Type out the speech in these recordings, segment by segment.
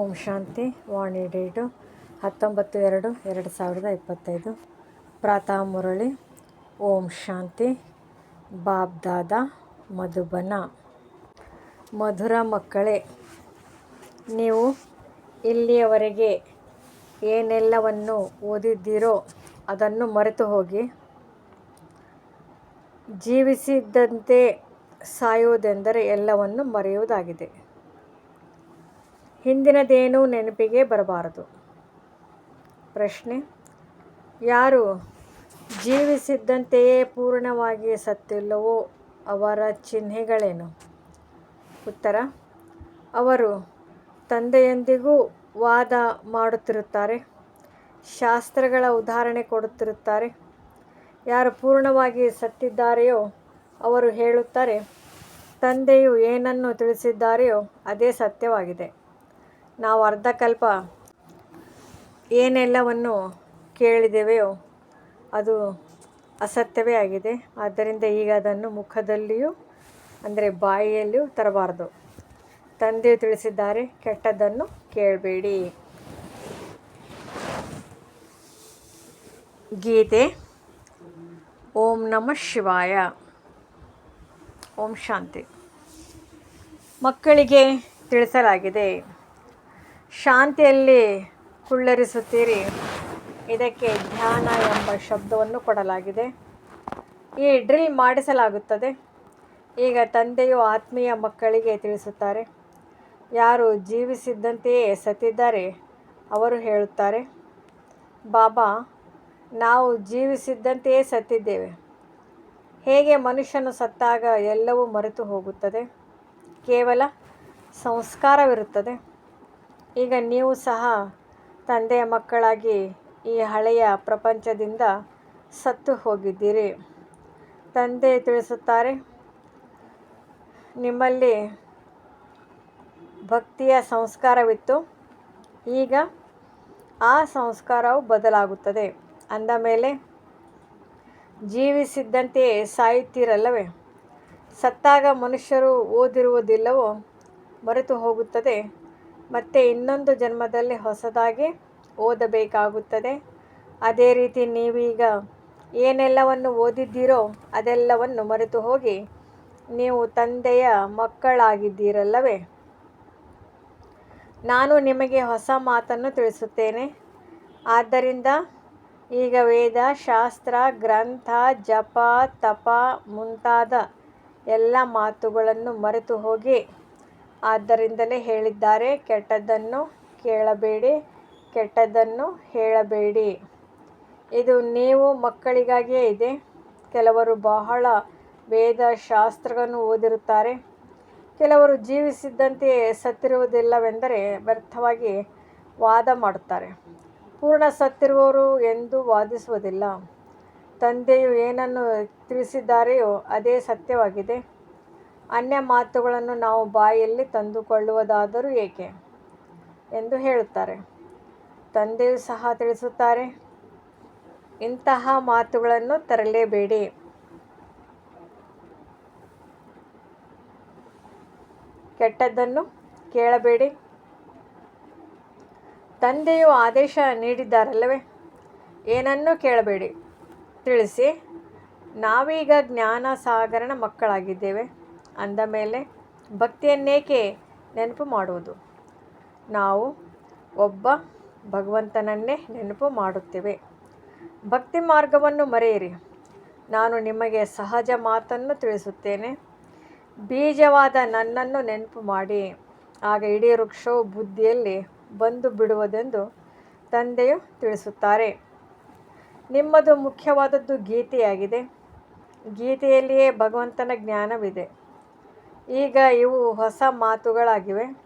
ಓಂ ಶಾಂತಿ, ವಾಣಿ date, ಹತ್ತೊಂಬತ್ತು ಎರಡು ಎರಡು ಸಾವಿರದ ಇಪ್ಪತ್ತೈದು. ಪ್ರಾತಃ ಮುರಳಿ, ಓಂ ಶಾಂತಿ, ಬಾಬ್ ದಾದಾ, ಮಧುಬನ. ಮಧುರ ಮಕ್ಕಳೇ, ನೀವು ಇಲ್ಲಿಯವರೆಗೆ ಏನೆಲ್ಲವನ್ನು ಓದಿದ್ದೀರೋ ಅದನ್ನು ಮರೆತು ಹೋಗಿ. ಜೀವಿಸಿದ್ದಂತೆ ಸಾಯುವುದೆಂದರೆ ಎಲ್ಲವನ್ನು ಮರೆಯುವುದಾಗಿದೆ. ಹಿಂದಿನದೇನೂ ನೆನಪಿಗೆ ಬರಬಾರದು. ಪ್ರಶ್ನೆ, ಯಾರು ಜೀವಿಸಿದ್ದಂತೆಯೇ ಪೂರ್ಣವಾಗಿ ಸತ್ತಿಲ್ಲವೋ ಅವರ ಚಿಹ್ನೆಗಳೇನು? ಉತ್ತರ, ಅವರು ತಂದೆಯೊಂದಿಗೂ ವಾದ ಮಾಡುತ್ತಿರುತ್ತಾರೆ, ಶಾಸ್ತ್ರಗಳ ಉದಾಹರಣೆ ಕೊಡುತ್ತಿರುತ್ತಾರೆ. ಯಾರು ಪೂರ್ಣವಾಗಿ ಸತ್ತಿದ್ದಾರೆಯೋ ಅವರು ಹೇಳುತ್ತಾರೆ, ತಂದೆಯು ಏನನ್ನು ತಿಳಿಸಿದ್ದಾರೆಯೋ ಅದೇ ಸತ್ಯವಾಗಿದೆ. ನಾವು ಅರ್ಧಕಲ್ಪ ಏನೆಲ್ಲವನ್ನು ಕೇಳಿದೆವೆಯೋ ಅದು ಅಸತ್ಯವೇ ಆಗಿದೆ. ಆದ್ದರಿಂದ ಈಗ ಅದನ್ನು ಮುಖದಲ್ಲಿಯೂ, ಅಂದರೆ ಬಾಯಿಯಲ್ಲಿಯೂ ತರಬಾರದು. ತಂದೆ ತಿಳಿಸಿದ್ದಾರೆ, ಕೆಟ್ಟದ್ದನ್ನು ಕೇಳಬೇಡಿ. ಗೀತೆ, ಓಂ ನಮಃ ಶಿವಾಯ. ಓಂ ಶಾಂತಿ. ಮಕ್ಕಳಿಗೆ ತಿಳಿಸಲಾಗಿದೆ. ಶಾಂತಿಯಲ್ಲಿ ಕುಳ್ಳರಿಸುತ್ತೀರಿ. ಇದಕ್ಕೆ ಧ್ಯಾನ ಎಂಬ ಶಬ್ದವನ್ನು ಕೊಡಲಾಗಿದೆ. ಈ ಡ್ರಿಲ್ ಮಾಡಿಸಲಾಗುತ್ತದೆ. ಈಗ ತಂದೆಯು ಆತ್ಮೀಯ ಮಕ್ಕಳಿಗೆ ತಿಳಿಸುತ್ತಾರೆ. ಯಾರು ಜೀವಿಸಿದ್ದಂತೆಯೇ ಸತ್ತಿದ್ದಾರೆ, ಅವರು ಹೇಳುತ್ತಾರೆ, ಬಾಬಾ, ನಾವು ಜೀವಿಸಿದ್ದಂತೆಯೇ ಸತ್ತಿದ್ದೇವೆ. ಹೇಗೆ ಮನುಷ್ಯನು ಸತ್ತಾಗ ಎಲ್ಲವೂ ಮರೆತು ಹೋಗುತ್ತದೆ? ಕೇವಲ ಸಂಸ್ಕಾರವಿರುತ್ತದೆ. ಈಗ ನೀವು ಸಹ ತಂದೆಯ ಮಕ್ಕಳಾಗಿ ಈ ಹಳೆಯ ಪ್ರಪಂಚದಿಂದ ಸತ್ತು ಹೋಗಿದ್ದೀರಿ. ತಂದೆ ತಿಳಿಸುತ್ತಾರೆ, ನಿಮ್ಮಲ್ಲಿ ಭಕ್ತಿಯ ಸಂಸ್ಕಾರವಿತ್ತು. ಈಗ ಆ ಸಂಸ್ಕಾರವು ಬದಲಾಗುತ್ತದೆ. ಅಂದ ಮೇಲೆ, ಜೀವಿಸಿದ್ದಂತೆಯೇ ಸಾಯುತ್ತೀರಲ್ಲವೇ? ಸತ್ತಾಗ ಮನುಷ್ಯರು ಓದಿರುವುದಿಲ್ಲವೋ? ಮರೆತು ಹೋಗುತ್ತದೆ ಮತ್ತು ಇನ್ನೊಂದು ಜನ್ಮದಲ್ಲಿ ಹೊಸದಾಗಿ ಓದಬೇಕಾಗುತ್ತದೆ. ಅದೇ ರೀತಿ ನೀವೀಗ ಏನೆಲ್ಲವನ್ನು ಓದಿದ್ದೀರೋ ಅದೆಲ್ಲವನ್ನು ಮರೆತು ಹೋಗಿ ನೀವು ತಂದೆಯ ಮಕ್ಕಳಾಗಿದ್ದೀರಲ್ಲವೇ? ನಾನು ನಿಮಗೆ ಹೊಸ ಮಾತನ್ನು ತಿಳಿಸುತ್ತೇನೆ. ಆದ್ದರಿಂದ ಈಗ ವೇದ, ಶಾಸ್ತ್ರ, ಗ್ರಂಥ, ಜಪ, ತಪ ಮುಂತಾದ ಎಲ್ಲ ಮಾತುಗಳನ್ನು ಮರೆತು ಹೋಗಿ ಆದ್ದರಿಂದಲೇ ಹೇಳಿದ್ದಾರೆ, ಕೆಟ್ಟದ್ದನ್ನು ಕೇಳಬೇಡಿ, ಕೆಟ್ಟದ್ದನ್ನು ಹೇಳಬೇಡಿ. ಇದು ನೀವು ಮಕ್ಕಳಿಗಾಗಿಯೇ ಇದೆ. ಕೆಲವರು ಬಹಳ ವೇದ ಶಾಸ್ತ್ರಗಳನ್ನು ಓದಿರುತ್ತಾರೆ. ಕೆಲವರು ಜೀವಿಸಿದ್ದಂತೆಯೇ ಸತ್ತಿರುವುದಿಲ್ಲವೆಂದರೆ ವ್ಯರ್ಥವಾಗಿ ವಾದ ಮಾಡುತ್ತಾರೆ. ಪೂರ್ಣ ಸತ್ತಿರುವವರು ಎಂದು ವಾದಿಸುವುದಿಲ್ಲ. ತಂದೆಯು ಏನನ್ನು ತಿಳಿಸಿದ್ದಾರೆಯೋ ಅದೇ ಸತ್ಯವಾಗಿದೆ. ಅನ್ಯ ಮಾತುಗಳನ್ನು ನಾವು ಬಾಯಲ್ಲಿ ತಂದುಕೊಳ್ಳುವುದಾದರೂ ಏಕೆ? ಎಂದು ಹೇಳುತ್ತಾರೆ. ತಂದೆಯು ಸಹ ತಿಳಿಸುತ್ತಾರೆ, ಇಂತಹ ಮಾತುಗಳನ್ನು ತರಲೇಬೇಡಿ. ಕೆಟ್ಟದ್ದನ್ನು ಕೇಳಬೇಡಿ. ತಂದೆಯು ಆದೇಶ ನೀಡಿದ್ದಾರಲ್ಲವೇ? ಏನನ್ನೂ ಕೇಳಬೇಡಿ. ತಿಳಿಸಿ, ನಾವೀಗ ಜ್ಞಾನ ಸಾಗರನ ಮಕ್ಕಳಾಗಿದ್ದೇವೆ. ಅಂದ ಮೇಲೆ, ಭಕ್ತಿಯನ್ನೇಕೆ ನೆನಪು ಮಾಡುವುದು? ನಾವು ಒಬ್ಬ ಭಗವಂತನನ್ನೇ ನೆನಪು ಮಾಡುತ್ತೇವೆ. ಭಕ್ತಿ ಮಾರ್ಗವನ್ನು ಮರೆಯಿರಿ. ನಾನು ನಿಮಗೆ ಸಹಜ ಮಾತನ್ನು ತಿಳಿಸುತ್ತೇನೆ. ಬೀಜವಾದ ನನ್ನನ್ನು ನೆನಪು ಮಾಡಿ. ಆಗ ಇಡೀ ವೃಕ್ಷವು ಬುದ್ಧಿಯಲ್ಲಿ ಬಂದು ಬಿಡುವುದೆಂದು ತಂದೆಯು ತಿಳಿಸುತ್ತಾರೆ. ನಿಮ್ಮದು ಮುಖ್ಯವಾದದ್ದು ಗೀತೆಯಾಗಿದೆ. ಗೀತೆಯಲ್ಲಿಯೇ ಭಗವಂತನ ಜ್ಞಾನವಿದೆ. ಈಗ ಇವು ಹೊಸ ಮಾತುಗಳಾಗಿವೆ.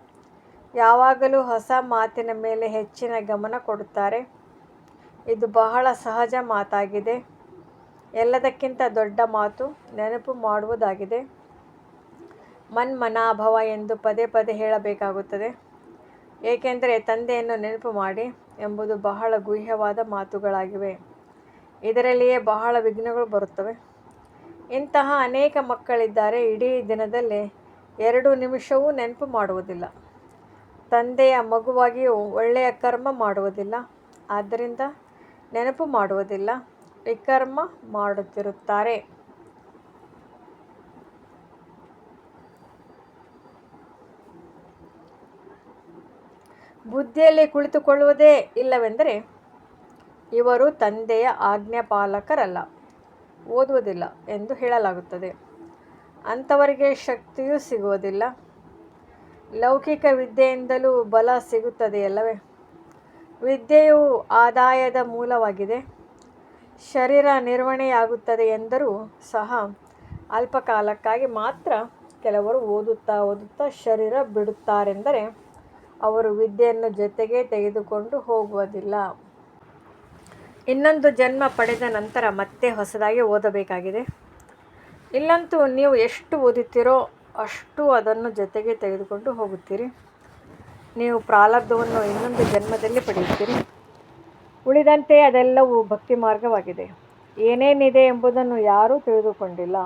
ಯಾವಾಗಲೂ ಹೊಸ ಮಾತಿನ ಮೇಲೆ ಹೆಚ್ಚಿನ ಗಮನ ಕೊಡುತ್ತಾರೆ. ಇದು ಬಹಳ ಸಹಜ ಮಾತಾಗಿದೆ. ಎಲ್ಲದಕ್ಕಿಂತ ದೊಡ್ಡ ಮಾತು ನೆನಪು ಮಾಡುವುದಾಗಿದೆ. ಮನ್ಮನಾಭವ ಎಂದು ಪದೇ ಪದೇ ಹೇಳಬೇಕಾಗುತ್ತದೆ. ಏಕೆಂದರೆ ತಂದೆಯನ್ನು ನೆನಪು ಮಾಡಿ ಎಂಬುದು ಬಹಳ ಗುಹ್ಯವಾದ ಮಾತುಗಳಾಗಿವೆ. ಇದರಲ್ಲಿಯೇ ಬಹಳ ವಿಘ್ನಗಳು ಬರುತ್ತವೆ. ಇಂತಹ ಅನೇಕ ಮಕ್ಕಳಿದ್ದಾರೆ, ಇಡೀ ದಿನದಲ್ಲಿ ಎರಡು ನಿಮಿಷವೂ ನೆನಪು ಮಾಡುವುದಿಲ್ಲ. ತಂದೆಯ ಮಗುವಾಗಿಯೂ ಒಳ್ಳೆಯ ಕರ್ಮ ಮಾಡುವುದಿಲ್ಲ. ಆದ್ದರಿಂದ ನೆನಪು ಮಾಡುವುದಿಲ್ಲ, ವಿಕರ್ಮ ಮಾಡುತ್ತಿರುತ್ತಾರೆ. ಬುದ್ಧಿಯಲ್ಲಿ ಕುಳಿತುಕೊಳ್ಳುವುದೇ ಇಲ್ಲವೆಂದರೆ ಇವರು ತಂದೆಯ ಆಜ್ಞಾಪಾಲಕರಲ್ಲ. ಓದುವುದಿಲ್ಲ ಎಂದು ಹೇಳಲಾಗುತ್ತದೆ. ಅಂಥವರಿಗೆ ಶಕ್ತಿಯೂ ಸಿಗುವುದಿಲ್ಲ. ಲೌಕಿಕ ವಿದ್ಯೆಯಿಂದಲೂ ಬಲ ಸಿಗುತ್ತದೆಯಲ್ಲವೇ? ವಿದ್ಯೆಯು ಆದಾಯದ ಮೂಲವಾಗಿದೆ. ಶರೀರ ನಿರ್ವಹಣೆಯಾಗುತ್ತದೆ ಎಂದರೂ ಸಹ ಅಲ್ಪಕಾಲಕ್ಕಾಗಿ ಮಾತ್ರ ಕೆಲವರು ಓದುತ್ತಾ ಓದುತ್ತಾ ಶರೀರ ಬಿಡುತ್ತಾರೆಂದರೆ ಅವರು ವಿದ್ಯೆಯನ್ನು ಜೊತೆಗೆ ತೆಗೆದುಕೊಂಡು ಹೋಗುವುದಿಲ್ಲ. ಇನ್ನೊಂದು ಜನ್ಮ ಪಡೆದ ನಂತರ ಮತ್ತೆ ಹೊಸದಾಗಿ ಓದಬೇಕಾಗಿದೆ. ಇಲ್ಲಂತೂ ನೀವು ಎಷ್ಟು ಓದುತ್ತೀರೋ ಅಷ್ಟು ಅದನ್ನು ಜೊತೆಗೆ ತೆಗೆದುಕೊಂಡು ಹೋಗುತ್ತೀರಿ. ನೀವು ಪ್ರಾರಬ್ಧವನ್ನು ಇನ್ನೊಂದು ಜನ್ಮದಲ್ಲಿ ಪಡೆಯುತ್ತೀರಿ. ಉಳಿದಂತೆ ಅದೆಲ್ಲವೂ ಭಕ್ತಿ ಮಾರ್ಗವಾಗಿದೆ. ಏನೇನಿದೆ ಎಂಬುದನ್ನು ಯಾರೂ ತಿಳಿದುಕೊಂಡಿಲ್ಲ.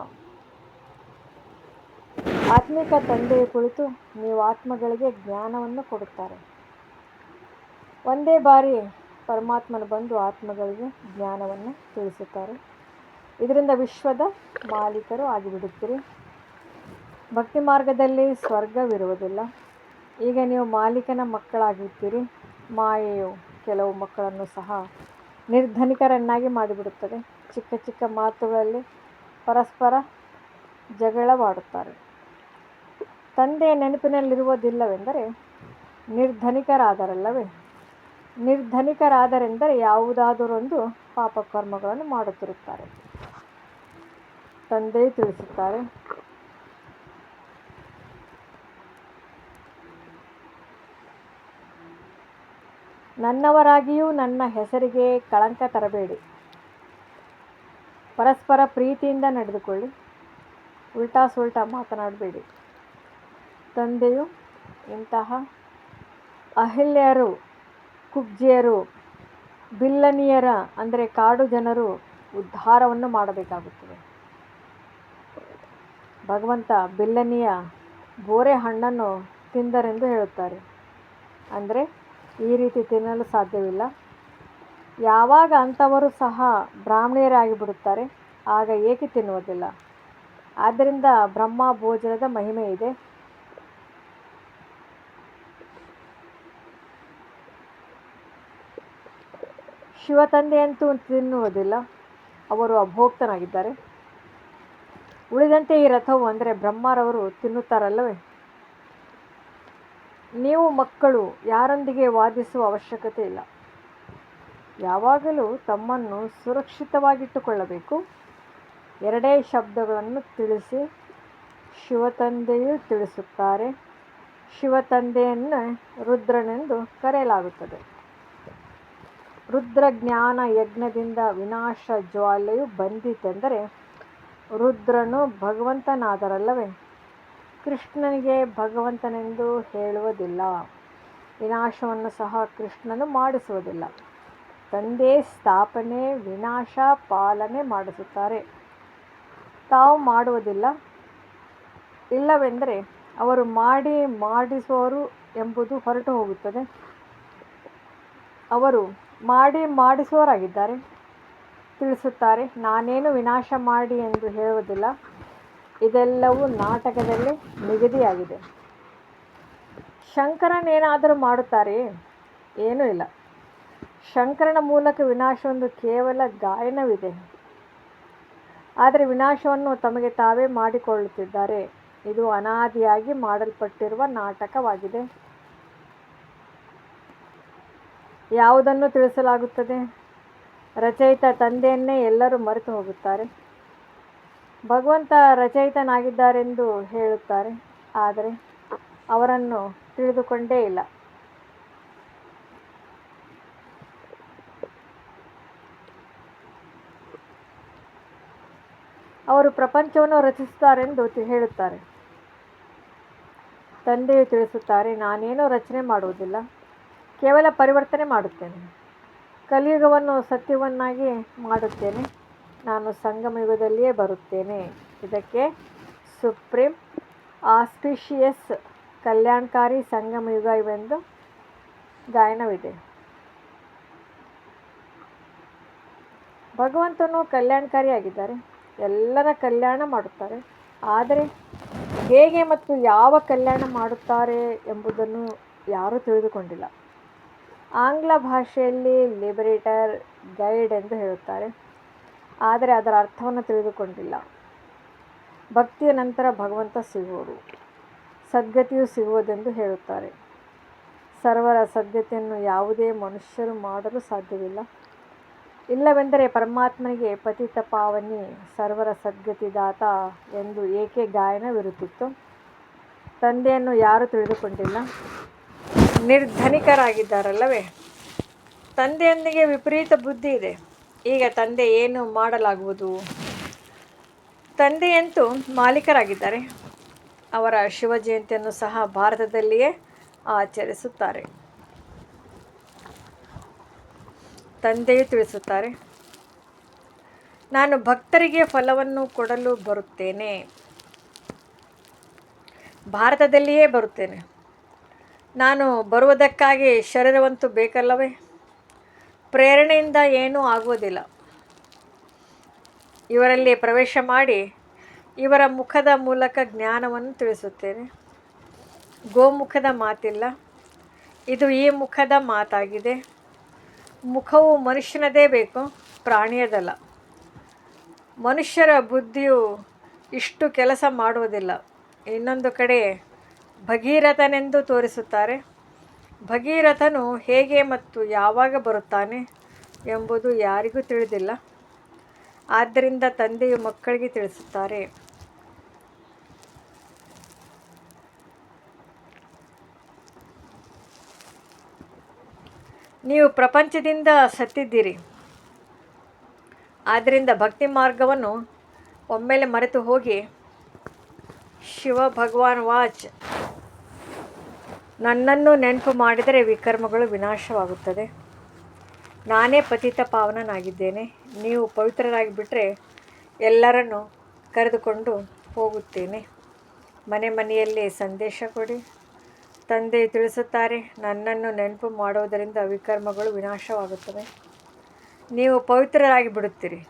ಆತ್ಮಿಕ ತಂದೆಯ ಕುಳಿತು ನೀವು ಆತ್ಮಗಳಿಗೆ ಜ್ಞಾನವನ್ನು ಕೊಡುತ್ತಾರೆ. ಒಂದೇ ಬಾರಿ ಪರಮಾತ್ಮನು ಬಂದು ಆತ್ಮಗಳಿಗೆ ಜ್ಞಾನವನ್ನು ತಿಳಿಸುತ್ತಾರೆ. ಇದರಿಂದ ವಿಶ್ವದ ಮಾಲೀಕರು ಆಗಿಬಿಡುತ್ತೀರಿ. ಭಕ್ತಿ ಮಾರ್ಗದಲ್ಲಿ ಸ್ವರ್ಗವಿರುವುದಿಲ್ಲ. ಈಗ ನೀವು ಮಾಲೀಕನ ಮಕ್ಕಳಾಗಿರ್ತೀರಿ. ಮಾಯೆಯು ಕೆಲವು ಮಕ್ಕಳನ್ನು ಸಹ ನಿರ್ಧನಿಕರನ್ನಾಗಿ ಮಾಡಿಬಿಡುತ್ತದೆ. ಚಿಕ್ಕ ಚಿಕ್ಕ ಮಾತುಗಳಲ್ಲಿ ಪರಸ್ಪರ ಜಗಳವಾಡುತ್ತಾರೆ. ತಂದೆಯ ನೆನಪಿನಲ್ಲಿರುವುದಿಲ್ಲವೆಂದರೆ ನಿರ್ಧನಿಕರಾದರಲ್ಲವೇ? ನಿರ್ಧನಿಕರಾದರೆಂದರೆ ಯಾವುದಾದರೊಂದು ಪಾಪಕರ್ಮಗಳನ್ನು ಮಾಡುತ್ತಿರುತ್ತಾರೆ. ತಂದೆ ತಿಳಿಸುತ್ತಾರೆ, ನನ್ನವರಾಗಿಯೂ ನನ್ನ ಹೆಸರಿಗೆ ಕಳಂಕ ತರಬೇಡಿ. ಪರಸ್ಪರ ಪ್ರೀತಿಯಿಂದ ನಡೆದುಕೊಳ್ಳಿ. ಉಲ್ಟಾ ಸುಲ್ಟಾ ಮಾತನಾಡಬೇಡಿ. ತಂದೆಯು ಇಂತಹ ಅಹಿಲ್ಯರು ಕುಬ್ಜಿಯರು, ಬಿಲ್ಲನಿಯರ, ಅಂದರೆ ಕಾಡು ಜನರು ಉದ್ಧಾರವನ್ನು ಮಾಡಬೇಕಾಗುತ್ತದೆ. ಭಗವಂತ ಬಿಲ್ಲನಿಯ ಬೋರೆ ಹಣ್ಣನ್ನು ತಿಂದರೆಂದು ಹೇಳುತ್ತಾರೆ. ಅಂದರೆ ಈ ರೀತಿ ತಿನ್ನಲು ಸಾಧ್ಯವಿಲ್ಲ. ಯಾವಾಗ ಅಂಥವರು ಸಹ ಬ್ರಾಹ್ಮಣಿಯರಾಗಿ ಬಿಡುತ್ತಾರೆ ಆಗ ಏಕೆ ತಿನ್ನುವುದಿಲ್ಲ? ಆದ್ದರಿಂದ ಬ್ರಹ್ಮ ಭೋಜನದ ಮಹಿಮೆ ಇದೆ ಶಿವ ತಂದೆಯಂತೂ ತಿನ್ನುವುದಿಲ್ಲ. ಅವರು ಅಭೋಕ್ತನಾಗಿದ್ದಾರೆ ಉಳಿದಂತೆ ಈ ರಥವು ಅಂದರೆ ಬ್ರಹ್ಮರವರು ತಿನ್ನುತ್ತಾರಲ್ಲವೇ? ನೀವು ಮಕ್ಕಳು, ಯಾರೊಂದಿಗೆ ವಾದಿಸುವ ಅವಶ್ಯಕತೆ ಇಲ್ಲ. ಯಾವಾಗಲೂ ತಮ್ಮನ್ನು ಸುರಕ್ಷಿತವಾಗಿಟ್ಟುಕೊಳ್ಳಬೇಕು. ಎರಡೇ ಶಬ್ದಗಳನ್ನು ತಿಳಿಸಿ ಶಿವತಂದೆಯು ತಿಳಿಸುತ್ತಾರೆ. ಶಿವತಂದೆಯನ್ನು ರುದ್ರನೆಂದು ಕರೆಯಲಾಗುತ್ತದೆ. ರುದ್ರ ಜ್ಞಾನ ಯಜ್ಞದಿಂದ ವಿನಾಶ ಜ್ವಾಲೆಯು ಬಂದಿತೆಂದರೆ ರುದ್ರನು ಭಗವಂತನಾದರಲ್ಲವೇ? ಕೃಷ್ಣನಿಗೆ ಭಗವಂತನೆಂದು ಹೇಳುವುದಿಲ್ಲ. ವಿನಾಶವನ್ನು ಸಹ ಕೃಷ್ಣನು ಮಾಡಿಸುವುದಿಲ್ಲ. ತಂದೆ ಸ್ಥಾಪನೆ, ವಿನಾಶ ಪಾಲನೆ ಮಾಡಿಸುತ್ತಾರೆ. ತಾವು ಮಾಡುವುದಿಲ್ಲ. ಇಲ್ಲವೆಂದರೆ ಅವರು ಮಾಡಿ ಮಾಡಿಸುವರು ಎಂಬುದು ಹೊರಟು ಹೋಗುತ್ತದೆ. ಅವರು ಮಾಡಿ ಮಾಡಿಸುವವರಾಗಿದ್ದಾರೆ. ತಿಳಿಸುತ್ತಾರೆ, ನಾನೇನು ವಿನಾಶ ಮಾಡಿ ಎಂದು ಹೇಳುವುದಿಲ್ಲ. ಇದೆಲ್ಲವೂ ನಾಟಕದಲ್ಲಿ ನಿಗದಿಯಾಗಿದೆ. ಶಂಕರನೇನಾದರೂ ಮಾಡುತ್ತಾರೆಯೇ ಏನೂ ಇಲ್ಲ. ಶಂಕರನ ಮೂಲಕ ವಿನಾಶವೊಂದು ಕೇವಲ ಗಾಯನವಿದೆ. ಆದರೆ ವಿನಾಶವನ್ನು ತಮಗೆ ತಾವೇ ಮಾಡಿಕೊಳ್ಳುತ್ತಿದ್ದಾರೆ. ಇದು ಅನಾದಿಯಾಗಿ ಮಾಡಲ್ಪಟ್ಟಿರುವ ನಾಟಕವಾಗಿದೆ. ಯಾವುದನ್ನು ತಿಳಿಸಲಾಗುತ್ತದೆ? ರಚಯಿತ ತಂದೆಯನ್ನೇ ಎಲ್ಲರೂ ಮರೆತು ಹೋಗುತ್ತಾರೆ. ಭಗವಂತ ರಚಯಿತನಾಗಿದ್ದಾರೆಂದು ಹೇಳುತ್ತಾರೆ. ಆದರೆ ಅವರನ್ನು ತಿಳಿದುಕೊಂಡೇ ಇಲ್ಲ. ಅವರು ಪ್ರಪಂಚವನ್ನು ರಚಿಸುತ್ತಾರೆಂದು ಹೇಳುತ್ತಾರೆ. ತಂದೆಯು ತಿಳಿಸುತ್ತಾರೆ, ನಾನೇನೂ ರಚನೆ ಮಾಡುವುದಿಲ್ಲ. ಕೇವಲ ಪರಿವರ್ತನೆ ಮಾಡುತ್ತೇನೆ. ಕಲಿಯುಗವನ್ನು ಸತ್ಯವನ್ನಾಗಿ ಮಾಡುತ್ತೇನೆ. ನಾನು ಸಂಗಮ ಯುಗದಲ್ಲಿಯೇ ಬರುತ್ತೇನೆ. ಇದಕ್ಕೆ ಸುಪ್ರೀಂ ಆಸ್ಪಿಷಿಯಸ್ ಕಲ್ಯಾಣಕಾರಿ ಸಂಗಮ ಯುಗ ಇವೆಂದು ಗಾಯನವಿದೆ. ಭಗವಂತನು ಕಲ್ಯಾಣಕಾರಿಯಾಗಿದ್ದಾರೆ. ಎಲ್ಲರ ಕಲ್ಯಾಣ ಮಾಡುತ್ತಾರೆ. ಆದರೆ ಹೇಗೆ ಮತ್ತು ಯಾವ ಕಲ್ಯಾಣ ಮಾಡುತ್ತಾರೆ ಎಂಬುದನ್ನು ಯಾರೂ ತಿಳಿದುಕೊಂಡಿಲ್ಲ. ಆಂಗ್ಲ ಭಾಷೆಯಲ್ಲಿ ಲಿಬರೇಟರ್ ಗೈಡ್ ಎಂದು ಹೇಳುತ್ತಾರೆ. ಆದರೆ ಅದರ ಅರ್ಥವನ್ನು ತಿಳಿದುಕೊಂಡಿಲ್ಲ. ಭಕ್ತಿಯ ನಂತರ ಭಗವಂತ ಸಿಗುವರು. ಸದ್ಗತಿಯು ಸಿಗುವುದೆಂದು ಹೇಳುತ್ತಾರೆ. ಸರ್ವರ ಸದ್ಗತಿಯನ್ನು ಯಾವುದೇ ಮನುಷ್ಯರು ಮಾಡಲು ಸಾಧ್ಯವಿಲ್ಲ. ಇಲ್ಲವೆಂದರೆ ಪರಮಾತ್ಮನಿಗೆ ಪತಿತ ಪಾವನಿ ಸರ್ವರ ಸದ್ಗತಿದಾತ ಎಂದು ಏಕೆ ಗಾಯನವಿರುತ್ತಿತ್ತು? ತಂದೆಯನ್ನು ಯಾರೂ ತಿಳಿದುಕೊಂಡಿಲ್ಲ. ನಿರ್ಧನಿಕರಾಗಿದ್ದಾರಲ್ಲವೇ? ತಂದೆಯೊಂದಿಗೆ ವಿಪರೀತ ಬುದ್ಧಿ ಇದೆ. ಈಗ ತಂದೆ ಏನು ಮಾಡಲಾಗುವುದು? ತಂದೆಯಂತೂ ಮಾಲೀಕರಾಗಿದ್ದಾರೆ. ಅವರ ಶಿವ ಜಯಂತಿಯನ್ನು ಸಹ ಭಾರತದಲ್ಲಿಯೇ ಆಚರಿಸುತ್ತಾರೆ. ತಂದೆಯು ತಿಳಿಸುತ್ತಾರೆ, ನಾನು ಭಕ್ತರಿಗೆ ಫಲವನ್ನು ಕೊಡಲು ಬರುತ್ತೇನೆ. ಭಾರತದಲ್ಲಿಯೇ ಬರುತ್ತೇನೆ. ನಾನು ಬರುವುದಕ್ಕಾಗಿ ಶರೀರವಂತೂ ಬೇಕಲ್ಲವೇ? ಪ್ರೇರಣೆಯಿಂದ ಏನೂ ಆಗುವುದಿಲ್ಲ. ಇವರಲ್ಲಿ ಪ್ರವೇಶ ಮಾಡಿ ಇವರ ಮುಖದ ಮೂಲಕ ಜ್ಞಾನವನ್ನು ತಿಳಿಸುತ್ತೇನೆ. ಗೋಮುಖದ ಮಾತಿಲ್ಲ. ಇದು ಈ ಮುಖದ ಮಾತಾಗಿದೆ. ಮುಖವು ಮನುಷ್ಯನದೇ ಬೇಕು, ಪ್ರಾಣಿಯದಲ್ಲ. ಮನುಷ್ಯರ ಬುದ್ಧಿಯು ಇಷ್ಟು ಕೆಲಸ ಮಾಡುವುದಿಲ್ಲ. ಇನ್ನೊಂದು ಕಡೆ ಭಗೀರಥನೆಂದು ತೋರಿಸುತ್ತಾರೆ. ಭಗೀರಥನು ಹೇಗೆ ಮತ್ತು ಯಾವಾಗ ಬರುತ್ತಾನೆ ಎಂಬುದು ಯಾರಿಗೂ ತಿಳಿದಿಲ್ಲ. ಆದ್ದರಿಂದ ತಂದೆಯು ಮಕ್ಕಳಿಗೆ ತಿಳಿಸುತ್ತಾರೆ. ನೀವು ಪ್ರಪಂಚದಿಂದ ಸತ್ತಿದ್ದೀರಿ. ಆದ್ದರಿಂದ ಭಕ್ತಿ ಮಾರ್ಗವನ್ನು ಒಮ್ಮೆಲೆ ಮರೆತು ಹೋಗಿ ಶಿವ ಭಗವಾನ್ ವಾಚ್ ನನ್ನನ್ನು ನೆನಪು ಮಾಡಿದರೆ ವಿಕರ್ಮಗಳು ವಿನಾಶವಾಗುತ್ತದೆ. ನಾನೇ ಪತಿತ ಪಾವನನಾಗಿದ್ದೇನೆ. ನೀವು ಪವಿತ್ರರಾಗಿ ಬಿಟ್ಟರೆ ಎಲ್ಲರನ್ನು ಕರೆದುಕೊಂಡು ಹೋಗುತ್ತೇನೆ. ಮನೆ ಮನೆಯಲ್ಲಿ ಸಂದೇಶ ಕೊಡಿ. ತಂದೆ ತಿಳಿಸುತ್ತಾರೆ, ನನ್ನನ್ನು ನೆನಪು ಮಾಡುವುದರಿಂದ ವಿಕರ್ಮಗಳು ವಿನಾಶವಾಗುತ್ತವೆ. ನೀವು ಪವಿತ್ರರಾಗಿ ಬಿಡುತ್ತೀರಿ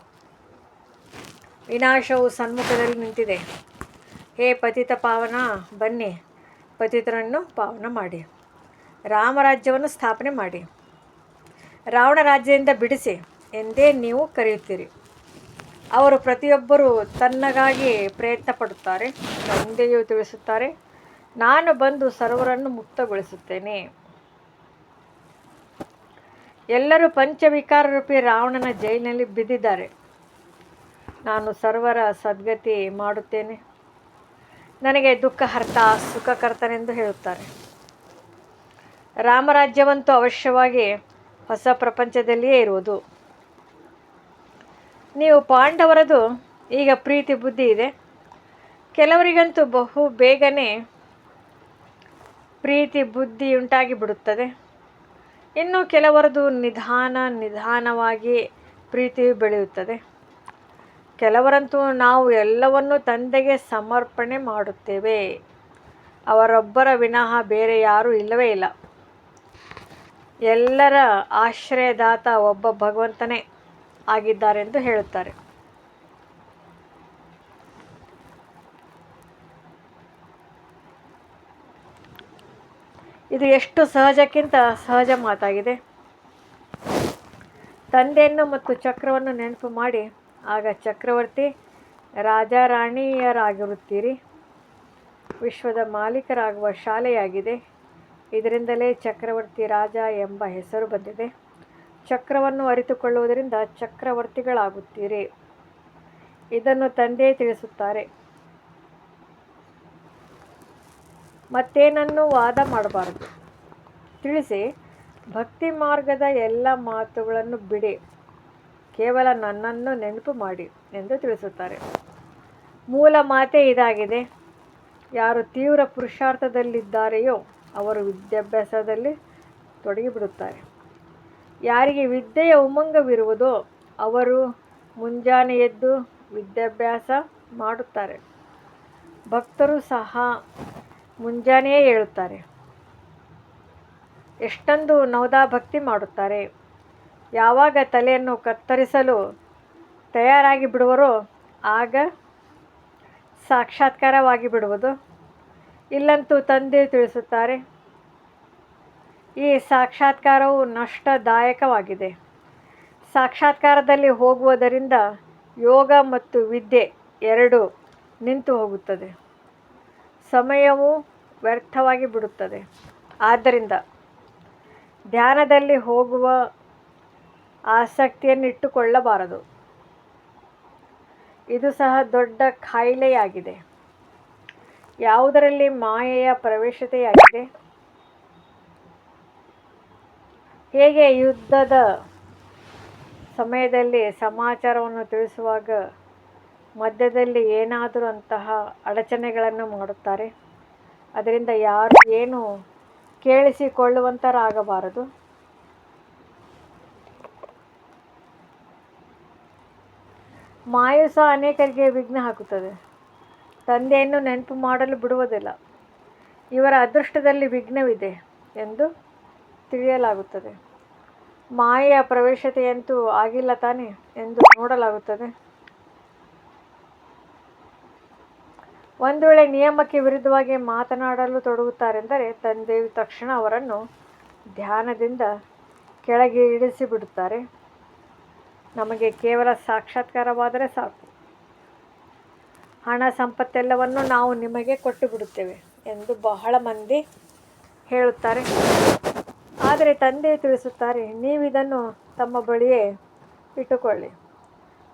ವಿನಾಶವು ಸನ್ಮುಖದಲ್ಲಿ ನಿಂತಿದೆ. ಹೇ ಪತಿತ ಪಾವನ, ಬನ್ನಿ. ಪತಿತರನ್ನು ಪಾವನ ಮಾಡಿ. ರಾಮರಾಜ್ಯವನ್ನು ಸ್ಥಾಪನೆ ಮಾಡಿ. ರಾವಣ ರಾಜ್ಯದಿಂದ ಬಿಡಿಸಿ ಎಂದೇ ನೀವು ಕರೆಯುತ್ತೀರಿ. ಅವರು ಪ್ರತಿಯೊಬ್ಬರೂ ತನ್ನಗಾಗಿ ಪ್ರಯತ್ನ ಪಡುತ್ತಾರೆ ತಂದೆಯು ತಿಳಿಸುತ್ತಾರೆ. ನಾನು ಬಂದು ಸರ್ವರನ್ನು ಮುಕ್ತಗೊಳಿಸುತ್ತೇನೆ. ಎಲ್ಲರೂ ಪಂಚವಿಕಾರ ರೂಪಿ ರಾವಣನ ಜೈಲಿನಲ್ಲಿ ಬಿದ್ದಿದ್ದಾರೆ. ನಾನು ಸರ್ವರ ಸದ್ಗತಿ ಮಾಡುತ್ತೇನೆ. ನನಗೆ ದುಃಖ ಹರ್ತ, ಸುಖ ಸುಖಕರ್ತನೆಂದು ಹೇಳುತ್ತಾರೆ. ರಾಮರಾಜ್ಯವಂತೂ ಅವಶ್ಯವಾಗಿ ಹೊಸ ಪ್ರಪಂಚದಲ್ಲಿಯೇ ಇರುವುದು. ನೀವು ಪಾಂಡವರದು ಈಗ ಪ್ರೀತಿ ಬುದ್ಧಿ ಇದೆ. ಕೆಲವರಿಗಂತೂ ಬಹು ಬೇಗನೆ ಪ್ರೀತಿ ಬುದ್ಧಿ ಉಂಟಾಗಿ ಬಿಡುತ್ತದೆ. ಇನ್ನು ಕೆಲವರದು ನಿಧಾನ, ನಿಧಾನವಾಗಿ ಪ್ರೀತಿಯು ಬೆಳೆಯುತ್ತದೆ. ಕೆಲವರಂತೂ ನಾವು ಎಲ್ಲವನ್ನೂ ತಂದೆಗೆ ಸಮರ್ಪಣೆ ಮಾಡುತ್ತೇವೆ. ಅವರೊಬ್ಬರ ವಿನಃ ಬೇರೆ ಯಾರೂ ಇಲ್ಲವೇ ಇಲ್ಲ. ಎಲ್ಲರ ಆಶ್ರಯದಾತ ಒಬ್ಬ ಭಗವಂತನೇ ಆಗಿದ್ದಾರೆಂದು ಹೇಳುತ್ತಾರೆ. ಇದು ಎಷ್ಟು ಸಹಜಕ್ಕಿಂತ ಸಹಜ ಮಾತಾಗಿದೆ. ತಂದೆಯನ್ನು ಮತ್ತು ಚಕ್ರವನ್ನು ನೆನಪು ಮಾಡಿ. ಆಗ ಚಕ್ರವರ್ತಿ ರಾಜ ರಾಣಿಯರಾಗಿರುತ್ತೀರಿ ವಿಶ್ವದ ಮಾಲೀಕರಾಗುವ ಶಾಲೆಯಾಗಿದೆ. ಇದರಿಂದಲೇ ಚಕ್ರವರ್ತಿ ರಾಜ ಎಂಬ ಹೆಸರು ಬಂದಿದೆ. ಚಕ್ರವನ್ನು ಅರಿತುಕೊಳ್ಳುವುದರಿಂದ ಚಕ್ರವರ್ತಿಗಳಾಗುತ್ತೀರಿ. ಇದನ್ನು ತಂದೆ ತಿಳಿಸುತ್ತಾರೆ. ಮತ್ತೇನನ್ನು ವಾದ ಮಾಡಬಾರದು. ತಿಳಿಸಿ ಭಕ್ತಿ ಮಾರ್ಗದ ಎಲ್ಲ ಮಾತುಗಳನ್ನು ಬಿಡಿ. ಕೇವಲ ನನ್ನನ್ನು ನೆನಪು ಮಾಡಿ ಎಂದು ತಿಳಿಸುತ್ತಾರೆ. ಮೂಲ ಮಾತೆ ಇದಾಗಿದೆ. ಯಾರು ತೀವ್ರ ಪುರುಷಾರ್ಥದಲ್ಲಿದ್ದಾರೆಯೋ ಅವರು ವಿದ್ಯಾಭ್ಯಾಸದಲ್ಲಿ ತೊಡಗಿಬಿಡುತ್ತಾರೆ. ಯಾರಿಗೆ ವಿದ್ಯೆಯ ಉಮಂಗವಿರುವುದೋ ಅವರು ಮುಂಜಾನೆ ಎದ್ದು ವಿದ್ಯಾಭ್ಯಾಸ ಮಾಡುತ್ತಾರೆ. ಭಕ್ತರು ಸಹ ಮುಂಜಾನೆಯೇ ಹೇಳುತ್ತಾರೆ. ಎಷ್ಟೊಂದು ನವದಾಭಕ್ತಿ ಮಾಡುತ್ತಾರೆ. ಯಾವಾಗ ತಲೆಯನ್ನು ಕತ್ತರಿಸಲು ತಯಾರಾಗಿ ಬಿಡುವರೋ ಆಗ ಸಾಕ್ಷಾತ್ಕಾರವಾಗಿ ಬಿಡುವುದು. ಇಲ್ಲಂತೂ ತಂದೆ ತಿಳಿಸುತ್ತಾರೆ, ಈ ಸಾಕ್ಷಾತ್ಕಾರವು ನಷ್ಟದಾಯಕವಾಗಿದೆ. ಸಾಕ್ಷಾತ್ಕಾರದಲ್ಲಿ ಹೋಗುವುದರಿಂದ ಯೋಗ ಮತ್ತು ವಿದ್ಯೆ ಎರಡು ನಿಂತು ಹೋಗುತ್ತದೆ. ಸಮಯವು ವ್ಯರ್ಥವಾಗಿ ಬಿಡುತ್ತದೆ. ಆದ್ದರಿಂದ ಧ್ಯಾನದಲ್ಲಿ ಹೋಗುವ ಆಸಕ್ತಿಯನ್ನು ಇಟ್ಟುಕೊಳ್ಳಬಾರದು. ಇದು ಸಹ ದೊಡ್ಡ ಖಾಯಿಲೆಯಾಗಿದೆ. ಯಾವುದರಲ್ಲಿ ಮಾಯೆಯ ಪ್ರವೇಶತೆಯಾಗಿದೆ? ಹೇಗೆ ಯುದ್ಧದ ಸಮಯದಲ್ಲಿ ಸಮಾಚಾರವನ್ನು ತಿಳಿಸುವಾಗ ಮಧ್ಯದಲ್ಲಿ ಏನಾದರೂ ಅಂತಹ ಅಡಚಣೆಗಳನ್ನು ಮಾಡುತ್ತಾರೆ? ಅದರಿಂದ ಯಾರು ಏನು ಕೇಳಿಸಿಕೊಳ್ಳುವಂತರಾಗಬಾರದು? ಮಾಯು ಸಹ ಅನೇಕರಿಗೆ ವಿಘ್ನ ಹಾಕುತ್ತದೆ. ತಂದೆಯನ್ನು ನೆನಪು ಮಾಡಲು ಬಿಡುವುದಿಲ್ಲ. ಇವರ ಅದೃಷ್ಟದಲ್ಲಿ ವಿಘ್ನವಿದೆ ಎಂದು ತಿಳಿಯಲಾಗುತ್ತದೆ. ಮಾಯೆಯ ಪ್ರವೇಶತೆಯಂತೂ ಆಗಿಲ್ಲ ತಾನೆ ಎಂದು ನೋಡಲಾಗುತ್ತದೆ. ಒಂದು ವೇಳೆ ನಿಯಮಕ್ಕೆ ವಿರುದ್ಧವಾಗಿ ಮಾತನಾಡಲು ತೊಡಗುತ್ತಾರೆಂದರೆ ತಂದೆಯು ತಕ್ಷಣ ಅವರನ್ನು ಧ್ಯಾನದಿಂದ ಕೆಳಗೆ ಇಳಿಸಿ ಬಿಡುತ್ತಾರೆ ನಮಗೆ ಕೇವಲ ಸಾಕ್ಷಾತ್ಕಾರವಾದರೆ ಸಾಕು. ಹಣ ಸಂಪತ್ತೆಲ್ಲವನ್ನು ನಾವು ನಿಮಗೆ ಕೊಟ್ಟು ಬಿಡುತ್ತೇವೆ ಎಂದು ಬಹಳ ಮಂದಿ ಹೇಳುತ್ತಾರೆ. ಆದರೆ ತಂದೆ ತಿಳಿಸುತ್ತಾರೆ, ನೀವಿದನ್ನು ತಮ್ಮ ಬಳಿಯೇ ಇಟ್ಟುಕೊಳ್ಳಿ.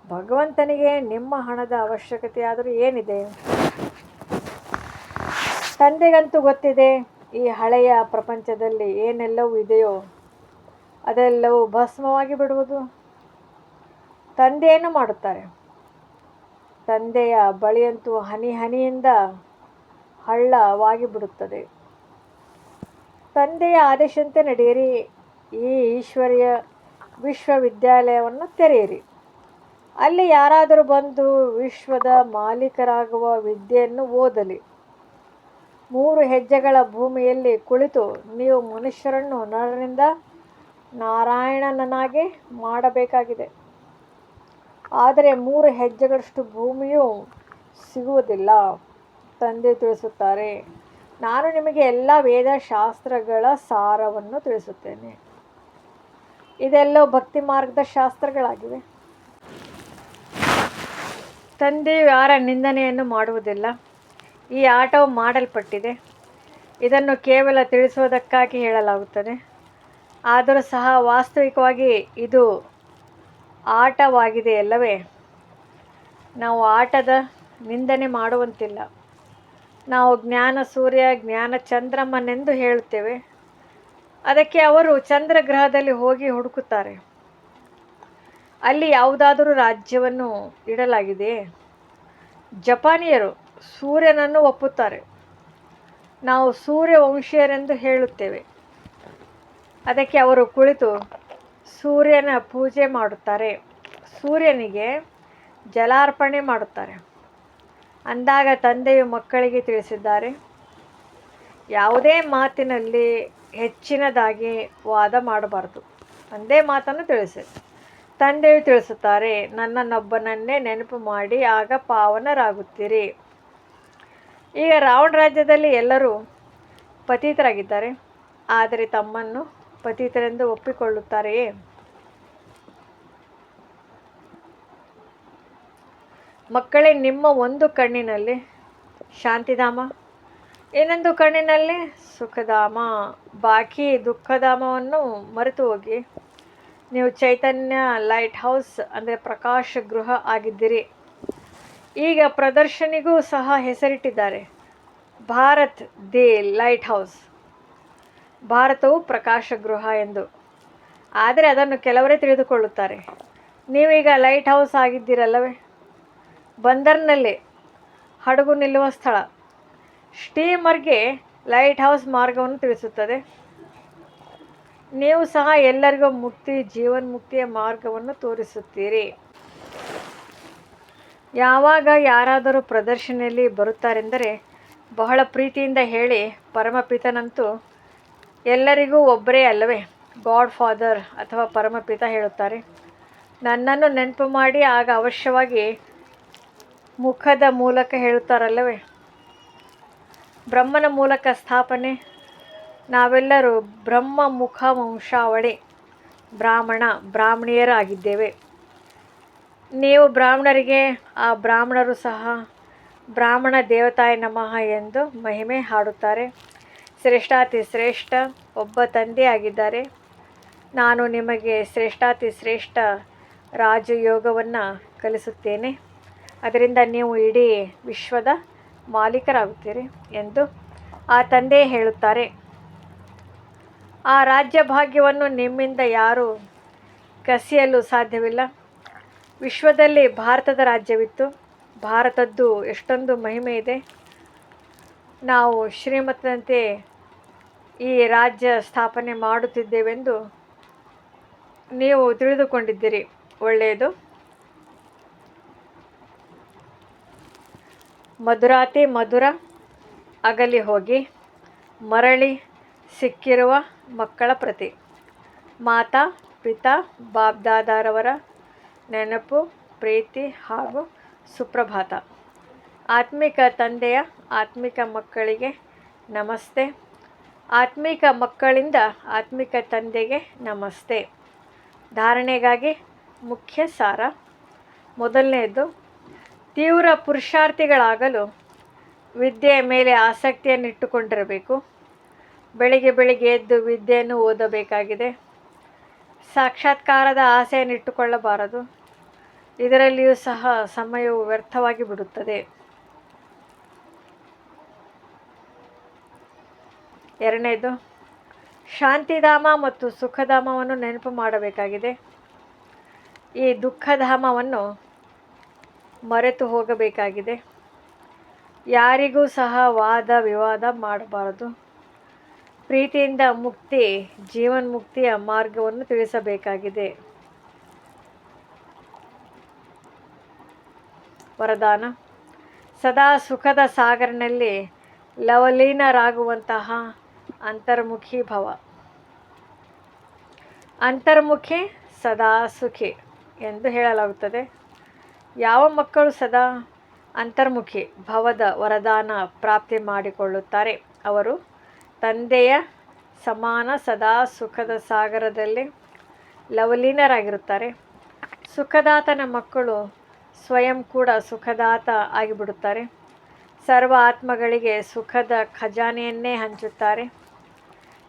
ಭಗವಂತನಿಗೆ ನಿಮ್ಮ ಹಣದ ಅವಶ್ಯಕತೆ ಆದರೂ ಏನಿದೆ? ತಂದೆಗಂತೂ ಗೊತ್ತಿದೆ, ಈ ಹಳೆಯ ಪ್ರಪಂಚದಲ್ಲಿ ಏನೆಲ್ಲವೂ ಇದೆಯೋ, ಅದೆಲ್ಲವೂ ಭಸ್ಮವಾಗಿ ಬಿಡುವುದು. ತಂದೆಯನ್ನು ಮಾಡುತ್ತಾರೆ. ತಂದೆಯ ಬಳಿಯಂತೂ ಹನಿ ಹನಿಯಿಂದ ಹಳ್ಳವಾಗಿ ಬಿಡುತ್ತದೆ ತಂದೆಯ ಆದೇಶಂತೆ ನಡೆಯಿರಿ. ಈ ಈಶ್ವರ್ಯ ವಿಶ್ವವಿದ್ಯಾಲಯವನ್ನು ತೆರೆಯಿರಿ. ಅಲ್ಲಿ ಯಾರಾದರೂ ಬಂದು ವಿಶ್ವದ ಮಾಲೀಕರಾಗುವ ವಿದ್ಯೆಯನ್ನು ಓದಲಿ. ಮೂರು ಹೆಜ್ಜೆಗಳ ಭೂಮಿಯಲ್ಲಿ ಕುಳಿತು ನೀವು ಮನುಷ್ಯರನ್ನು ನರನಿಂದ ನಾರಾಯಣನನ್ನಾಗಿ ಮಾಡಬೇಕಾಗಿದೆ. ಆದರೆ ಮೂರು ಹೆಜ್ಜೆಗಳಷ್ಟು ಭೂಮಿಯು ಸಿಗುವುದಿಲ್ಲ, ತಂದೆ ತಿಳಿಸುತ್ತಾರೆ. ನಾನು ನಿಮಗೆ ಎಲ್ಲ ವೇದಶಾಸ್ತ್ರಗಳ ಸಾರವನ್ನು ತಿಳಿಸುತ್ತೇನೆ. ಇದೆಲ್ಲ ಭಕ್ತಿ ಮಾರ್ಗದ ಶಾಸ್ತ್ರಗಳಾಗಿವೆ. ತಂದೆಯು ಯಾರ ನಿಂದನೆಯನ್ನು ಮಾಡುವುದಿಲ್ಲ. ಈ ಆಟವು ಮಾಡಲ್ಪಟ್ಟಿದೆ. ಇದನ್ನು ಕೇವಲ ತಿಳಿಸುವುದಕ್ಕಾಗಿ ಹೇಳಲಾಗುತ್ತದೆ. ಆದರೂ ಸಹ ವಾಸ್ತವಿಕವಾಗಿ ಇದು ಆಟವಾಗಿದೆ ಅಲ್ಲವೇ? ನಾವು ಆಟದ ನಿಂದನೆ ಮಾಡುವಂತಿಲ್ಲ. ನಾವು ಜ್ಞಾನ ಸೂರ್ಯ, ಜ್ಞಾನ ಚಂದ್ರಮ್ಮನೆಂದು ಹೇಳುತ್ತೇವೆ. ಅದಕ್ಕೆ ಅವರು ಚಂದ್ರಗ್ರಹದಲ್ಲಿ ಹೋಗಿ ಹುಡುಕುತ್ತಾರೆ. ಅಲ್ಲಿ ಯಾವುದಾದರೂ ರಾಜ್ಯವನ್ನು ಇಡಲಾಗಿದೆ. ಜಪಾನಿಯರು ಸೂರ್ಯನನ್ನು ಒಪ್ಪುತ್ತಾರೆ. ನಾವು ಸೂರ್ಯ ವಂಶೀಯರೆಂದು ಹೇಳುತ್ತೇವೆ. ಅದಕ್ಕೆ ಅವರು ಕುಳಿತು ಸೂರ್ಯನ ಪೂಜೆ ಮಾಡುತ್ತಾರೆ. ಸೂರ್ಯನಿಗೆ ಜಲಾರ್ಪಣೆ ಮಾಡುತ್ತಾರೆ. ಅಂದಾಗ ತಂದೆಯು ಮಕ್ಕಳಿಗೆ ತಿಳಿಸಿದ್ದಾರೆ, ಯಾವುದೇ ಮಾತಿನಲ್ಲಿ ಹೆಚ್ಚಿನದಾಗಿ ವಾದ ಮಾಡಬಾರದು. ಒಂದೇ ಮಾತನ್ನು ತಿಳಿಸಿ. ತಂದೆಯು ತಿಳಿಸುತ್ತಾರೆ, ನನ್ನನ್ನೊಬ್ಬನನ್ನೇ ನೆನಪು ಮಾಡಿ, ಆಗ ಪಾವನರಾಗುತ್ತೀರಿ. ಈಗ ರಾವಣ ರಾಜ್ಯದಲ್ಲಿ ಎಲ್ಲರೂ ಪತೀತರಾಗಿದ್ದಾರೆ. ಆದರೆ ತಮ್ಮನ್ನು ಪತೀತರೆಂದು ಒಪ್ಪಿಕೊಳ್ಳುತ್ತಾರೆಯೇ ಮಕ್ಕಳೇ, ನಿಮ್ಮ ಒಂದು ಕಣ್ಣಿನಲ್ಲಿ ಶಾಂತಿಧಾಮ, ಇನ್ನೊಂದು ಕಣ್ಣಿನಲ್ಲಿ ಸುಖಧಾಮ, ಬಾಕಿ ದುಃಖಧಾಮವನ್ನು ಮರೆತು ಹೋಗಿ. ನೀವು ಚೈತನ್ಯ ಲೈಟ್ ಹೌಸ್ ಅಂದರೆ ಪ್ರಕಾಶ ಗೃಹ ಆಗಿದ್ದೀರಿ. ಈಗ ಪ್ರದರ್ಶನಿಗೂ ಸಹ ಹೆಸರಿಟ್ಟಿದ್ದಾರೆ. ಭಾರತ್ ದಿ ಲೈಟ್ ಹೌಸ್ ಭಾರತವು ಪ್ರಕಾಶ ಗೃಹ ಎಂದು. ಆದರೆ ಅದನ್ನು ಕೆಲವರೇ ತಿಳಿದುಕೊಳ್ಳುತ್ತಾರೆ. ನೀವೀಗ ಲೈಟ್ ಹೌಸ್ ಆಗಿದ್ದೀರಲ್ಲವೇ? ಬಂದರ್ನಲ್ಲಿ ಹಡಗು ನಿಲ್ಲುವ ಸ್ಥಳ. ಸ್ಟೀಮರ್ಗೆ ಲೈಟ್ ಹೌಸ್ ಮಾರ್ಗವನ್ನು ತಿಳಿಸುತ್ತದೆ. ನೀವು ಸಹ ಎಲ್ಲರಿಗೂ ಮುಕ್ತಿ ಜೀವನ್ಮುಕ್ತಿಯ ಮಾರ್ಗವನ್ನು ತೋರಿಸುತ್ತೀರಿ. ಯಾವಾಗ ಯಾರಾದರೂ ಪ್ರದರ್ಶನೆಯಲ್ಲಿ ಬರುತ್ತಾರೆಂದರೆ ಬಹಳ ಪ್ರೀತಿಯಿಂದ ಹೇಳಿ ಪರಮಪಿತನಂತೂ ಎಲ್ಲರಿಗೂ ಒಬ್ಬರೇ ಅಲ್ಲವೇ? ಗಾಡ್ ಫಾದರ್ ಅಥವಾ ಪರಮಪಿತ ಹೇಳುತ್ತಾರೆ. ನನ್ನನ್ನು ನೆನಪು ಮಾಡಿ ಆಗ ಅವಶ್ಯವಾಗಿ ಮುಖದ ಮೂಲಕ ಹೇಳುತ್ತಾರಲ್ಲವೇ? ಬ್ರಹ್ಮನ ಮೂಲಕ ಸ್ಥಾಪನೆ. ನಾವೆಲ್ಲರೂ ಬ್ರಹ್ಮ ಮುಖ ವಂಶಾವಳಿ, ಬ್ರಾಹ್ಮಣ, ಬ್ರಾಹ್ಮಣಿಯರಾಗಿದ್ದೇವೆ. ನೀವು ಬ್ರಾಹ್ಮಣರಿಗೆ, ಆ ಬ್ರಾಹ್ಮಣರು ಸಹ ಬ್ರಾಹ್ಮಣ ದೇವತಾಯ ನಮಃ ಎಂದು ಮಹಿಮೆ ಹಾಡುತ್ತಾರೆ. ಶ್ರೇಷ್ಠಾತಿ ಶ್ರೇಷ್ಠ, ಒಬ್ಬ ತಂದೆಯಾಗಿದ್ದಾರೆ ನಾನು ನಿಮಗೆ ಶ್ರೇಷ್ಠಾತಿ ಶ್ರೇಷ್ಠ ರಾಜಯೋಗವನ್ನು ಕಲಿಸುತ್ತೇನೆ. ಅದರಿಂದ ನೀವು ಇಡೀ ವಿಶ್ವದ ಮಾಲೀಕರಾಗುತ್ತೀರಿ ಎಂದು ಆ ತಂದೆ ಹೇಳುತ್ತಾರೆ. ಆ ರಾಜ್ಯ ಭಾಗ್ಯವನ್ನು ನಿಮ್ಮಿಂದ ಯಾರೂ ಕಸಿಯಲು ಸಾಧ್ಯವಿಲ್ಲ. ವಿಶ್ವದಲ್ಲಿ ಭಾರತದ ರಾಜ್ಯವಿತ್ತು. ಭಾರತದ್ದು ಎಷ್ಟೊಂದು ಮಹಿಮೆ ಇದೆ. ನಾವು ಶ್ರೀಮಂತಂತೆ ಈ ರಾಜ್ಯ ಸ್ಥಾಪನೆ ಮಾಡುತ್ತಿದ್ದೇವೆಂದು ನೀವು ತಿಳಿದುಕೊಂಡಿದ್ದೀರಿ. ಒಳ್ಳೆಯದು. ಮಧುರಾತಿ ಮಧುರ, ಅಗಲಿ ಹೋಗಿ, ಮರಳಿ ಸಿಕ್ಕಿರುವ ಮಕ್ಕಳ ಪ್ರತಿ. ಮಾತಾ, ಪಿತಾ ಬಾಬ್ದಾದಾರವರ ನೆನಪು, ಪ್ರೀತಿ ಹಾಗೂ ಸುಪ್ರಭಾತ. ಆತ್ಮಿಕ ತಂದೆಯ ಆತ್ಮಿಕ ಮಕ್ಕಳಿಗೆ ನಮಸ್ತೆ. ಆತ್ಮಿಕ ಮಕ್ಕಳಿಂದ ಆತ್ಮಿಕ ತಂದೆಗೆ ನಮಸ್ತೆ. ಧಾರಣೆಗಾಗಿ ಮುಖ್ಯ ಸಾರ. ಮೊದಲನೆಯದು ತೀವ್ರ ಪುರುಷಾರ್ಥಿಗಳಾಗಲು ವಿದ್ಯೆಯ ಮೇಲೆ ಆಸಕ್ತಿಯನ್ನಿಟ್ಟುಕೊಂಡಿರಬೇಕು. ಬೆಳಿಗ್ಗೆ ಬೆಳಿಗ್ಗೆ ಎದ್ದು ವಿದ್ಯೆಯನ್ನು ಓದಬೇಕಾಗಿದೆ. ಸಾಕ್ಷಾತ್ಕಾರದ ಆಸೆಯನ್ನು ಇಟ್ಟುಕೊಳ್ಳಬಾರದು ಇದರಲ್ಲಿಯೂ ಸಹ ಸಮಯವು ವ್ಯರ್ಥವಾಗಿ ಬಿಡುತ್ತದೆ. ಎರಡನೇದು, ಶಾಂತಿಧಾಮ ಮತ್ತು ಸುಖಧಾಮವನ್ನು ನೆನಪು ಮಾಡಬೇಕಾಗಿದೆ. ಈ ದುಃಖಧಾಮವನ್ನು ಮರೆತು ಹೋಗಬೇಕಾಗಿದೆ. ಯಾರಿಗೂ ಸಹ ವಾದ ವಿವಾದ ಮಾಡಬಾರದು. ಪ್ರೀತಿಯಿಂದ ಮುಕ್ತಿ ಜೀವನ್ ಮುಕ್ತಿಯ ಮಾರ್ಗವನ್ನು ತಿಳಿಸಬೇಕಾಗಿದೆ. ವರದಾನ, ಸದಾ ಸುಖದ ಸಾಗರನಲ್ಲಿ ಲವಲೀನರಾಗುವಂತಹ ಅಂತರ್ಮುಖಿ ಭವ. ಅಂತರ್ಮುಖಿ ಸದಾ ಸುಖಿ ಎಂದು ಹೇಳಲಾಗುತ್ತದೆ. ಯಾವ ಮಕ್ಕಳು ಸದಾ ಅಂತರ್ಮುಖಿ ಭವದ ವರದಾನ ಪ್ರಾಪ್ತಿ ಮಾಡಿಕೊಳ್ಳುತ್ತಾರೆ? ಅವರು ತಂದೆಯ ಸಮಾನ ಸದಾ ಸುಖದ ಸಾಗರದಲ್ಲಿ ಲವಲೀನರಾಗಿರುತ್ತಾರೆ. ಸುಖದಾತನ ಮಕ್ಕಳು ಸ್ವಯಂ ಕೂಡ ಸುಖದಾತ ಆಗಿಬಿಡುತ್ತಾರೆ. ಸರ್ವ ಆತ್ಮಗಳಿಗೆ ಸುಖದ ಖಜಾನೆಯನ್ನೇ ಹಂಚುತ್ತಾರೆ.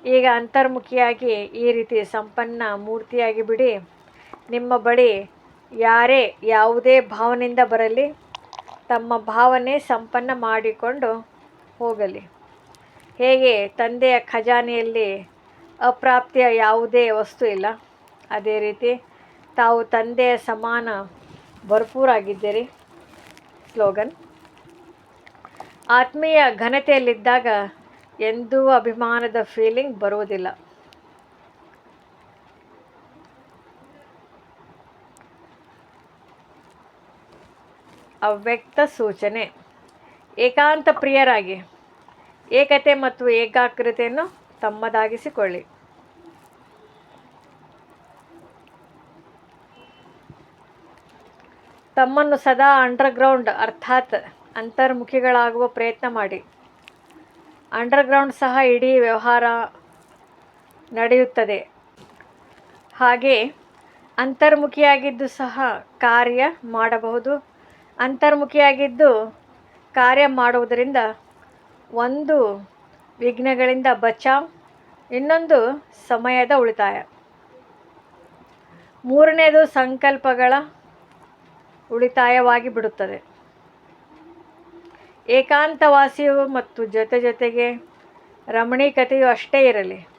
ಈಗ ಅಂತರ್ಮುಖಿಯಾಗಿ ಈ ರೀತಿ ಸಂಪನ್ನ ಮೂರ್ತಿಯಾಗಿ ಬಿಡಿ. ನಿಮ್ಮ ಬಳಿ ಯಾರೇ ಯಾವುದೇ ಭಾವನೆಯಿಂದ ಬರಲಿ, ತಮ್ಮ ಭಾವನೆ ಸಂಪನ್ನ ಮಾಡಿಕೊಂಡು ಹೋಗಲಿ. ಹೇಗೆ? ತಂದೆಯ ಖಜಾನೆಯಲ್ಲಿ ಅಪ್ರಾಪ್ತಿಯ ಯಾವುದೇ ವಸ್ತು ಇಲ್ಲ. ಅದೇ ರೀತಿ ತಾವು ತಂದೆಯ ಸಮಾನ ಭರ್ಪೂರಾಗಿದ್ದೀರಿ. ಸ್ಲೋಗನ್. ಆತ್ಮೀಯ ಘನತೆಯಲ್ಲಿದ್ದಾಗ ಎಂದೂ ಅಭಿಮಾನದ ಫೀಲಿಂಗ್ ಬರುವುದಿಲ್ಲ ಅವ್ಯಕ್ತ ಸೂಚನೆ. ಏಕಾಂತ ಪ್ರಿಯರಾಗಿ. ಏಕತೆ ಮತ್ತು ಏಕಾಗ್ರತೆಯನ್ನು ತಮ್ಮದಾಗಿಸಿಕೊಳ್ಳಿ. ತಮ್ಮನ್ನು ಸದಾ ಅಂಡರ್ಗ್ರೌಂಡ್ ಅರ್ಥಾತ್ ಅಂತರ್ಮುಖಿಗಳಾಗುವ ಪ್ರಯತ್ನ ಮಾಡಿ. ಅಂಡರ್ಗ್ರೌಂಡ್ ಸಹ ಇಡೀ ವ್ಯವಹಾರ ನಡೆಯುತ್ತದೆ. ಹಾಗೆ ಅಂತರ್ಮುಖಿಯಾಗಿದ್ದು ಸಹ ಕಾರ್ಯ ಮಾಡಬಹುದು. ಅಂತರ್ಮುಖಿಯಾಗಿದ್ದು ಕಾರ್ಯ ಮಾಡುವುದರಿಂದ ಒಂದು ವಿಘ್ನಗಳಿಂದ ಬಚಾವ್, ಇನ್ನೊಂದು ಸಮಯದ ಉಳಿತಾಯ. ಮೂರನೇದು ಸಂಕಲ್ಪಗಳ ಉಳಿತಾಯವಾಗಿ ಬಿಡುತ್ತದೆ. ಏಕಾಂತವಾಸಿಯು ಮತ್ತು ಜೊತೆ ಜೊತೆಗೆ ರಮಣೀಕತೆಯು ಅಷ್ಟೇ ಇರಲಿ.